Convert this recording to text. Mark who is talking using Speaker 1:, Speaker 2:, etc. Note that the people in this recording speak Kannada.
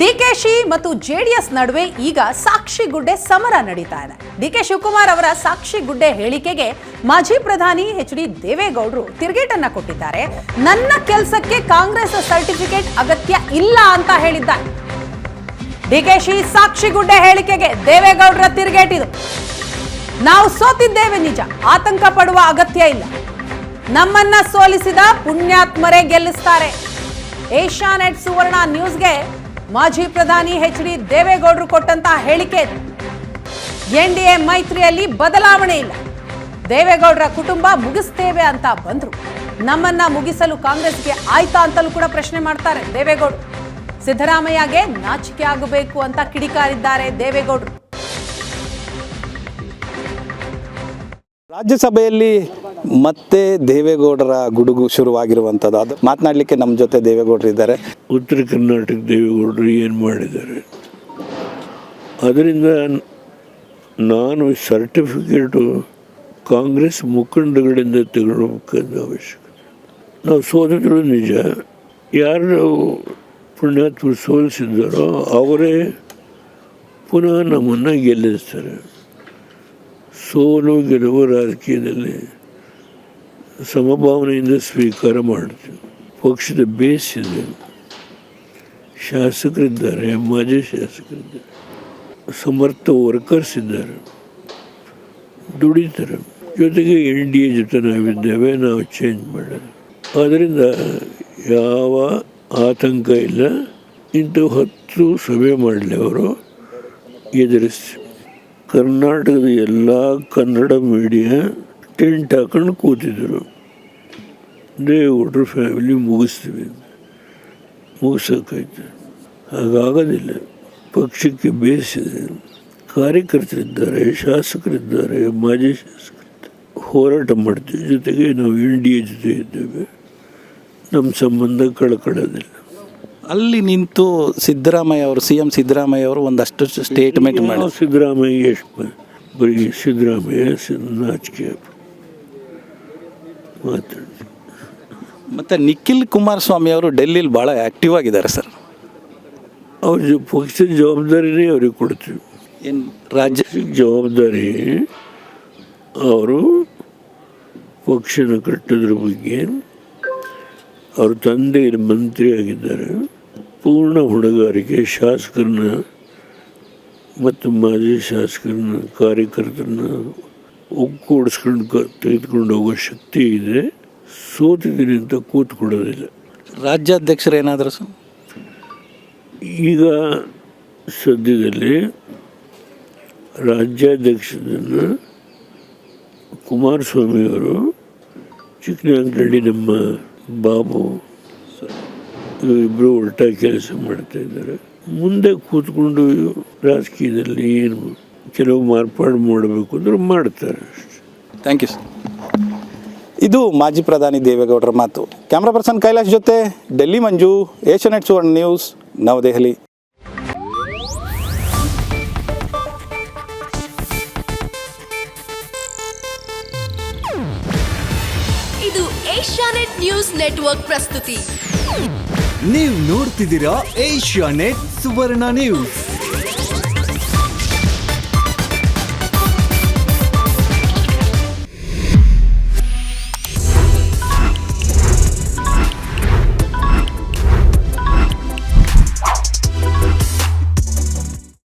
Speaker 1: ಡಿಕೆಶಿ ಮತ್ತು ಜೆಡಿಎಸ್ ನಡುವೆ ಈಗ ಸಾಕ್ಷಿ ಗುಡ್ಡೆ ಸಮರ ನಡೀತಾ ಇದೆ. ಡಿಕೆ ಶಿವಕುಮಾರ್ ಅವರ ಸಾಕ್ಷಿ ಗುಡ್ಡೆ ಹೇಳಿಕೆಗೆ ಮಾಜಿ ಪ್ರಧಾನಿ ಎಚ್ ಡಿ ದೇವೇಗೌಡರು ತಿರುಗೇಟನ್ನ ಕೊಟ್ಟಿದ್ದಾರೆ. ನನ್ನ ಕೆಲಸಕ್ಕೆ ಕಾಂಗ್ರೆಸ್ ಸರ್ಟಿಫಿಕೇಟ್ ಅಗತ್ಯ ಇಲ್ಲ ಅಂತ ಹೇಳಿದ್ದಾರೆ. ಡಿಕೆಶಿ ಸಾಕ್ಷಿ ಗುಡ್ಡೆ ಹೇಳಿಕೆಗೆ ದೇವೇಗೌಡರ ತಿರುಗೇಟಿದು ನಾವು ಸೋತಿದ್ದೇವೆ ನಿಜ, ಆತಂಕ ಪಡುವ ಅಗತ್ಯ ಇಲ್ಲ. ನಮ್ಮನ್ನ ಸೋಲಿಸಿದ ಪುಣ್ಯಾತ್ಮರೇ ಗೆಲ್ಲಿಸ್ತಾರೆ. ಏಷ್ಯಾನೆಟ್ ಸುವರ್ಣ ನ್ಯೂಸ್ಗೆ ಮಾಜಿ ಪ್ರಧಾನಿ ಎಚ್ ಡಿ ದೇವೇಗೌಡರು ಕೊಟ್ಟಂತಹ ಹೇಳಿಕೆ. ಎನ್ಡಿಎ ಮೈತ್ರಿಯಲ್ಲಿ ಬದಲಾವಣೆ ಇಲ್ಲ. ದೇವೇಗೌಡರ ಕುಟುಂಬ ಮುಗಿಸ್ತೇವೆ ಅಂತ ಬಂದ್ರು. ನಮ್ಮನ್ನ ಮುಗಿಸಲು ಕಾಂಗ್ರೆಸ್ಗೆ ಆಯ್ತಾ ಅಂತಲೂ ಕೂಡ ಪ್ರಶ್ನೆ ಮಾಡ್ತಾರೆ ದೇವೇಗೌಡರು. ಸಿದ್ದರಾಮಯ್ಯಗೆ ನಾಚಿಕೆ ಆಗಬೇಕು ಅಂತ ಕಿಡಿಕಾರಿದ್ದಾರೆ ದೇವೇಗೌಡರು.
Speaker 2: ರಾಜ್ಯಸಭೆಯಲ್ಲಿ ಮತ್ತೆ ದೇವೇಗೌಡರ ಗುಡುಗು ಶುರುವಾಗಿರುವಂಥದ್ದು. ಅದು ಮಾತನಾಡಲಿಕ್ಕೆ ನಮ್ಮ ಜೊತೆ ದೇವೇಗೌಡರು ಇದ್ದಾರೆ.
Speaker 3: ಉತ್ತರ ಕರ್ನಾಟಕ ದೇವೇಗೌಡರು ಏನು ಮಾಡಿದ್ದಾರೆ? ಅದರಿಂದ ನಾನು ಸರ್ಟಿಫಿಕೇಟು ಕಾಂಗ್ರೆಸ್ ಮುಖಂಡಗಳಿಂದ ತಗೊಳ್ಬೇಕಾದ ಅವಶ್ಯಕ. ನಾವು ಸೋದಿದ್ರು ನಿಜ. ಯಾರು ಪುಣ್ಯಾತ್ಮರು ಸೋಲಿಸಿದ್ದಾರೋ ಅವರೇ ಪುನಃ ನಮ್ಮನ್ನು ಗೆಲ್ಲಿಸ್ತಾರೆ. ಸೋಲು ಗೆಲುವು ರಾಜಕೀಯದಲ್ಲಿ ಸಮಭಾವನೆಯಿಂದ ಸ್ವೀಕಾರ ಮಾಡ್ತೀವಿ. ಪಕ್ಷದ ಬೇಸ್ ಇದೆ. ಶಾಸಕರಿದ್ದಾರೆ, ಮಾಜಿ ಶಾಸಕರಿದ್ದಾರೆ. ಸಮರ್ಥ ವರ್ಕರ್ಸ್ ಇದ್ದಾರೆ. ದುಡಿತಾರೆ. ಜೊತೆಗೆ ಎನ್ ಡಿ ಎ ಜೊತೆ ನಾವಿದ್ದೇವೆ, ನಾವು ಚೇಂಜ್ ಮಾಡೋದು ಆದ್ದರಿಂದ ಯಾವ ಆತಂಕ ಇಲ್ಲ. ಇಂಥ ಹತ್ತು ಸಭೆ ಮಾಡಲಿ ಅವರು ಎದುರಿಸಿ ಕರ್ನಾಟಕದ ಎಲ್ಲ ಕನ್ನಡ ಮೀಡಿಯಾ ಟೆಂಟ್ ಹಾಕೊಂಡು ಕೂತಿದ್ರು. ಹುಡ್ರ ಫ್ಯಾಮಿಲಿ ಮುಗಿಸ್ತೀವಿ. ಮುಗಿಸೋಕ್ಕಾಯ್ತು ಹಾಗಾಗೋದಿಲ್ಲ. ಪಕ್ಷಕ್ಕೆ ಬೇಯಿಸಿದೆ ಕಾರ್ಯಕರ್ತರಿದ್ದಾರೆ ಶಾಸಕರಿದ್ದಾರೆ ಮಾಜಿ ಶಾಸಕರಿದ್ದಾರೆ. ಹೋರಾಟ ಮಾಡ್ತೀವಿ. ಜೊತೆಗೆ ನಾವು ಎನ್ ಡಿ ಎ ಜೊತೆ ಇದ್ದೇವೆ. ನಮ್ಮ ಸಂಬಂಧ ಕಳ್ಕೊಳ್ಳೋದಿಲ್ಲ.
Speaker 2: ಅಲ್ಲಿ ನಿಂತು ಸಿದ್ದರಾಮಯ್ಯ ಅವರು ಸಿ ಎಂ ಸಿದ್ದರಾಮಯ್ಯ ಅವರು ಒಂದಷ್ಟು ಸ್ಟೇಟ್ಮೆಂಟ್ ಮಾಡಿ
Speaker 3: ಸಿದ್ದರಾಮಯ್ಯ ಎಷ್ಟು ಬರೀ ಸಿದ್ದರಾಮಯ್ಯ ನಾಚಿಕೆ. ಮಾತಾಡಿ
Speaker 2: ಮತ್ತು ನಿಖಿಲ್ ಕುಮಾರಸ್ವಾಮಿ ಅವರು ಡೆಲ್ಲಿಲಿ ಭಾಳ ಆ್ಯಕ್ಟಿವ್ ಆಗಿದ್ದಾರೆ ಸರ್.
Speaker 3: ಅವ್ರ ಪಕ್ಷದ ಜವಾಬ್ದಾರಿನೇ ಅವ್ರಿಗೆ ಕೊಡ್ತೀವಿ.
Speaker 2: ಏನು ರಾಜ್ಯ
Speaker 3: ಜವಾಬ್ದಾರಿ ಅವರು ಪಕ್ಷನ ಕಟ್ಟಿದ್ರ ಬಗ್ಗೆ ಅವ್ರ ತಂದೆ ಮಂತ್ರಿ ಆಗಿದ್ದಾರೆ. ಪೂರ್ಣ ಹುಡುಗಾರಿಕೆ ಶಾಸಕರನ್ನ ಮತ್ತು ಮಾಜಿ ಶಾಸಕರನ್ನ ಕಾರ್ಯಕರ್ತರನ್ನ ಒಗ್ಗೂಡಿಸ್ಕೊಂಡು ಕ- ತೆಗೆದುಕೊಂಡು ಹೋಗೋ ಶಕ್ತಿ ಇದೆ. ಸೋತಿದ್ದೀನಿ ಅಂತ ಕೂತ್ಕೊಡೋದಿಲ್ಲ
Speaker 2: ರಾಜ್ಯಾಧ್ಯಕ್ಷರೇನಾದರೂ ಸರ್?
Speaker 3: ಈಗ ಸದ್ಯದಲ್ಲಿ ರಾಜ್ಯಾಧ್ಯಕ್ಷರನ್ನು ಕುಮಾರಸ್ವಾಮಿಯವರು ಚಿಕ್ಕನಾಗನಹಳ್ಳಿ ನಮ್ಮ ಬಾಬು ಇಬ್ಬರು ಒಟ್ಟಾಗಿ ಕೆಲಸ ಮಾಡ್ತಾ ಇದ್ದಾರೆ. ಮುಂದೆ ಕೂತ್ಕೊಂಡು ರಾಜಕೀಯದಲ್ಲಿ ಏನು ಕೆಲವು ಮಾರ್ಪಾಡು ಮಾಡಬೇಕು ಅಂದ್ರೆ ಮಾಡ್ತಾರೆ.
Speaker 2: ಥ್ಯಾಂಕ್ ಯು ಸರ್ ಇದು ಮಾಜಿ ಪ್ರಧಾನಿ ದೇವೇಗೌಡರ ಮಾತು. ಕ್ಯಾಮ್ರಾ ಪರ್ಸನ್ ಕೈಲಾಶ್ ಜೊತೆ ಡೆಲ್ಲಿ ಮಂಜು ಏಷ್ಯಾನೆಟ್ ಸುವರ್ಣ ನ್ಯೂಸ್ ನವದೆಹಲಿ.
Speaker 4: ಇದು ಏಷ್ಯಾನೆಟ್ ನ್ಯೂಸ್ ನೆಟ್ವರ್ಕ್ ಪ್ರಸ್ತುತಿ.
Speaker 5: ನೀವು ನೋಡ್ತಿದ್ದೀರಾ ಏಷ್ಯಾ ನೆಟ್ ಸುವರ್ಣ ನ್ಯೂಸ್.